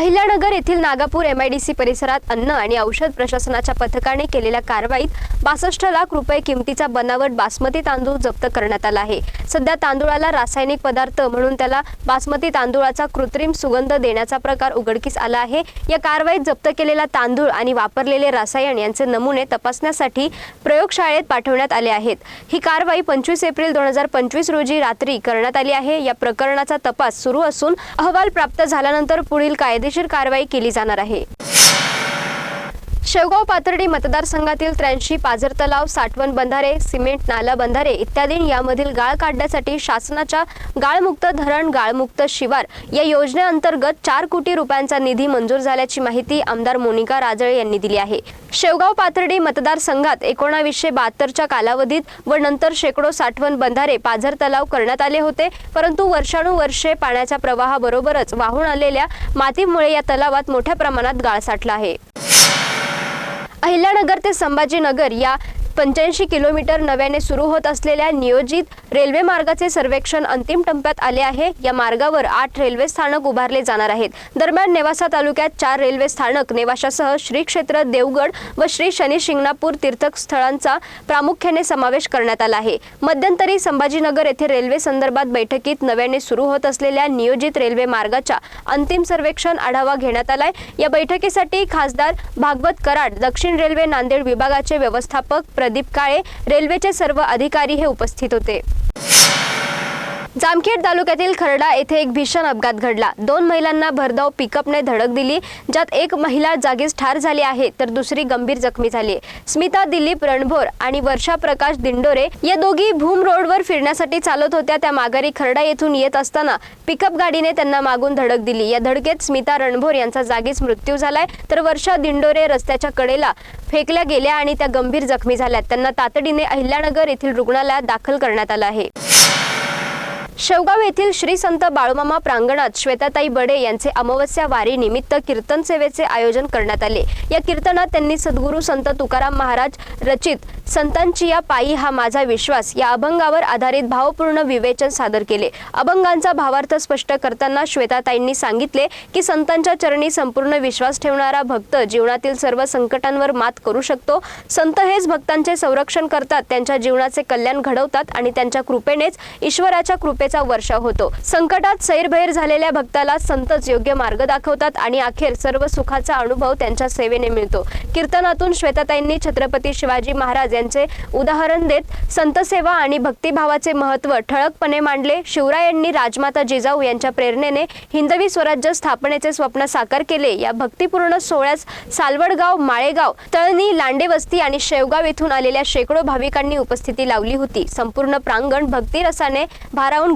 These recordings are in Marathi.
अहिल्यानगर येथील Nagapur M I D C परिसरात अन्न आणि औषध प्रशासनाच्या पथकाने केलेल्या कारवाईत बासष्ट लाख रुपये किमतीचा बनावट बासमती तांदूळ जप्त करण्यात आला आहे. सध्या तांदूळाला रासायनिक पदार्थ म्हणून त्याला बासमती तांदूळाचा कृत्रिम सुगंध देण्याचा प्रकार उघडकीस आला आहे. या कारवाईत जप्त केलेला तांदूळ आणि वापरलेले रसायन यांचे नमुने तपासण्यासाठी प्रयोगशाळेत पाठवण्यात आले आहेत. ही कारवाई पंचवीस एप्रिल दोन हजार पंचवीस रोजी रात्री करण्यात आली आहे. या प्रकरणाचा तपास सुरू असून अहवाल प्राप्त झाल्यानंतर पुढील कायदे कायदेशीर कारवाई केली जाणार आहे. शेवगाव पाथर्डी मतदारसंघातील त्र्याऐंशी पाझर तलाव साठवण बंधारे सिमेंट नाला बंधारे इत्यादी यामधील गाळ काढण्यासाठी शासनाच्या गाळमुक्त धरण गाळमुक्त शिवार या योजनेअंतर्गत चार कोटी रुपयांचा निधी मंजूर झाल्याची माहिती आमदार मोनिका राजळे यांनी दिली आहे. शेवगाव पाथर्डी मतदारसंघात एकोणावीसशे बहात्तरच्या कालावधीत व नंतर शेकडो साठवण बंधारे पाझर तलाव करण्यात आले होते परंतु वर्षानुवर्षे पाण्याच्या प्रवाहाबरोबरच वाहून आलेल्या मातीमुळे या तलावात मोठ्या प्रमाणात गाळ साठला आहे. अहिल्यानगर ते संभाजीनगर या पंच्याऐंशी किलोमीटर नव्याने सुरू होत असलेल्या नियोजित रेल्वे मार्गाचे सर्वेक्षण अंतिम टप्प्यात आले आहे. या मार्गावर आठ रेल्वे स्थानक उभारले जाणार आहेत. दरम्यान नेवासा तालुक्यात चार रेल्वे स्थानक नेवाशासह श्री क्षेत्र देवगड व श्री शनी शिंगणापूर तीर्थस्थळांचा प्रामुख्याने समावेश करण्यात आला आहे. मध्यंतरी संभाजीनगर येथे रेल्वे संदर्भात बैठकीत नव्याने सुरू होत असलेल्या नियोजित रेल्वे मार्गाच्या अंतिम सर्वेक्षण आढावा घेण्यात आलाय. या बैठकीसाठी खासदार भागवत कराड दक्षिण रेल्वे नांदेड विभागाचे व्यवस्थापक प्रदीप काळे रेल्वेचे सर्व अधिकारी हे उपस्थित होते. जामखेड तालुक्यातील खरडा येथे एक भीषण अपघात घडला. दोन महिलांना भरधाव पिकअपने धडक दिली ज्यात एक महिला जागीच ठार झाली आहे तर दुसरी गंभीर जखमी झाली आहे. स्मिता दिलीप रणभोर आणि वर्षा प्रकाश दिंडोरे या दोघी भूम रोडवर फिरण्यासाठी चालत होत्या. त्या माघारी खरडा येथून येत असताना पिकअप गाडीने त्यांना मागून धडक दिली. या धडकेत स्मिता रणभोर यांचा जागीच मृत्यू झालाय तर वर्षा दिंडोरे रस्त्याच्या कडेला फेकल्या गेल्या आणि त्या गंभीर जखमी झाल्या त्यांना तातडीने अहिल्यानगर येथील रुग्णालयात दाखल करण्यात आलं आहे. शेवगाव येथील श्री संत बाळूमामा प्रांगणात श्वेताताई बडे यांचे अमावस्या वारी निमित्त कीर्तन सेवेचे आयोजन करण्यात आले. या कीर्तनात त्यांनी सद्गुरू संत तुकाराम महाराज रचित संतांची या पायी हा माझा विश्वास या अभंगावर आधारित भावपूर्ण विवेचन सादर केले. अभंगांचा भावार्थ स्पष्ट करताना श्वेताताईंनी सांगितले की संतांच्या चरणी संपूर्ण विश्वास ठेवणारा भक्त जीवनातील सर्व संकटांवर मात करू शकतो. संत हेच भक्तांचे संरक्षण करतात त्यांच्या जीवनाचे कल्याण घडवतात आणि त्यांच्या कृपेनेच ईश्वराच्या कृपे कृपेचा वर्षाव होतो. संकटात सैरभैर झालेल्या भक्ताला संतच योग्य मार्ग दाखवतात आणि अखेर सर्व सुखाचा अनुभव त्यांच्या सेवेने मिळतो. कीर्तनातून श्वेताताईंनी छत्रपती शिवाजी महाराज यांचे उदाहरण देत संतसेवा आणि भक्तिभावाचे महत्त्व ठळकपणे मांडले. शिवरायांनी राजमाता जिजाऊ यांच्या प्रेरणेने हिंदवी स्वराज्य स्थापनेचे स्वप्न साकार केले. या भक्तिपूर्ण सोहळ्यास सालवडगाव माळेगाव तळणी लांडेवस्ती आणि शेवगाव येथून आलेल्या शेकडो भाविकांनी उपस्थिती लावली होती. संपूर्ण प्रांगण भक्तिरसाने भारावून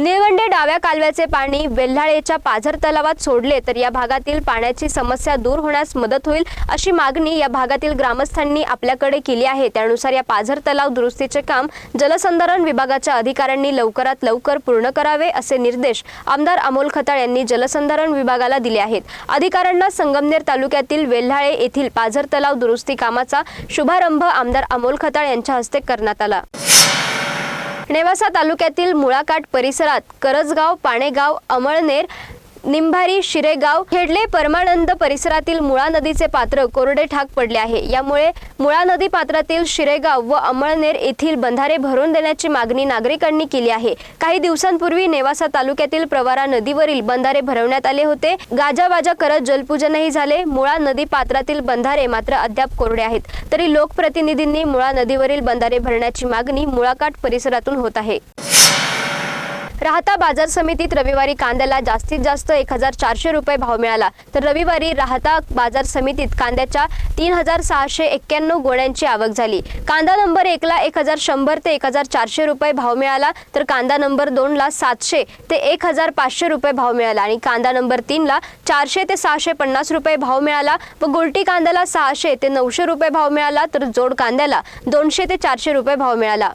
निळवंडे डाव्या कालव्याचे पाणी वेल्हाळेच्या पाझर तलावात सोडले तर या भागातील पाण्याची समस्या दूर होण्यास मदत होईल अशी मागणी या भागातील ग्रामस्थांनी आपल्याकडे केली आहे. त्यानुसार या पाझर तलाव दुरुस्तीचे काम जलसंधारण विभागाच्या अधिकाऱ्यांनी लवकरात लवकर पूर्ण करावे असे निर्देश आमदार अमोल खताळ यांनी जलसंधारण विभागाला दिले आहेत. अधिकाऱ्यांना संगमनेर तालुक्यातील वेल्हाळे येथील पाझर तलाव दुरुस्ती कामाचा शुभारंभ आमदार अमोल खताळ यांच्या हस्ते करण्यात आला. नेवासा तालुक्यातील मुळाकाट परिसरात करजगाव पाणेगाव अमळनेर निंभारी शिरेगाव खेडले परमानंद परिसरातील मुळा नदीचे पात्र कोरडे ठाक पडले आहे. यामुळे मुळा नदी पात्रातील शिरेगाव व अमळनेर येथील बंधारे भरून देण्याची मागणी नागरिकांनी केली आहे. काही दिवसांपूर्वी नेवासा तालुक्यातील प्रवारा नदीवरील बंधारे भरवण्यात आले होते. गाजाबाजा करत जलपूजनही झाले. मुळा नदी पात्रातील बंधारे मात्र अद्याप कोरडे आहेत. तरी लोकप्रतिनिधींनी मुळा नदीवरील बंधारे भरण्याची मागणी मुळाकाठ परिसरातून होत आहे. राहता बाजार समितीत रविवारी कांद्याला जास्तीत जास्त एक हजार चारशे रुपये भाव मिळाला. तर रविवारी राहता बाजार समितीत कांद्याच्या तीन हजार सहाशे एक्क्याण्णव गोण्यांची आवक झाली. कांदा नंबर एकला एक हजार शंभर ते एक हजार चारशे रुपये भाव मिळाला. तर कांदा नंबर दोनला सातशे ते एक हजार पाचशे रुपये भाव मिळाला आणि कांदा नंबर तीनला चारशे ते सहाशे पन्नास रुपये भाव मिळाला व गुलटी कांद्याला सहाशे ते नऊशे रुपये भाव मिळाला. तर जोड कांद्याला दोनशे ते चारशे रुपये भाव मिळाला.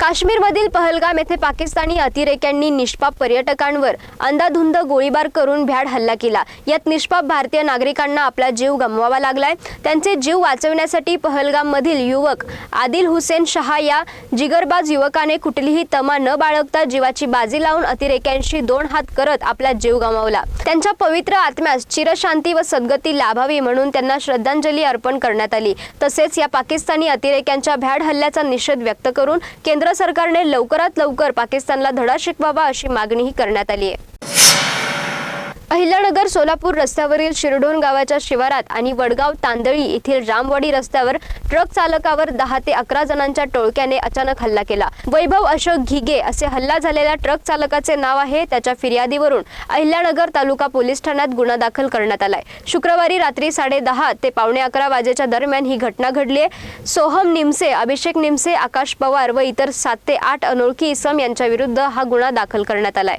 काश्मीरमधील पहलगाम येथे पाकिस्तानी अतिरेक्यांनी निष्पाप पर्यटकांवर अंधाधुंद गोळीबार करून भ्याड हल्ला केला. यात निष्पाप भारतीय नागरिकांना आपला जीव गमवावा लागलाय. त्यांचे जीव वाचवण्यासाठी पहलगाममधील युवक आदिल हुसेन शहा या जिगरबाज युवकाने कुठलीही तमा न बाळगता जीवाची बाजी लावून अतिरेक्यांशी दोन हात करत आपला जीव गमावला. त्यांच्या पवित्र आत्म्यास चिरशांती व सद्गती लाभावी म्हणून त्यांना श्रद्धांजली अर्पण करण्यात आली. तसेच या पाकिस्तानी अतिरेक्यांच्या भ्याड हल्ल्याचा निषेध व्यक्त करून केंद्र सरकारने लवकरात लवकर पाकिस्तानला धडा शिकवावा अशी मागणीही करण्यात आली आहे. अहिल्यानगर सोलापूर रस्त्यावरील शिरडोन गावाच्या शिवारात आणि वडगाव तांदळी येथील रामवाडी रस्त्यावर ट्रक चालकावर दहा ते अकरा जणांच्या टोळक्याने अचानक हल्ला केला. वैभव अशोक घिगे असे हल्ला झालेल्या ट्रक चालकाचे नाव आहे. त्याच्या फिर्यादीवरून अहिल्यानगर तालुका पोलीस ठाण्यात गुन्हा दाखल करण्यात आलाय. शुक्रवारी रात्री साडे दहा ते पावणे अकरा वाजेच्या दरम्यान ही घटना घडली आहे सोहम निमसे अभिषेक निमसे आकाश पवार व इतर सात ते आठ अनोळखी इसम यांच्याविरुद्ध हा गुन्हा दाखल करण्यात आलाय.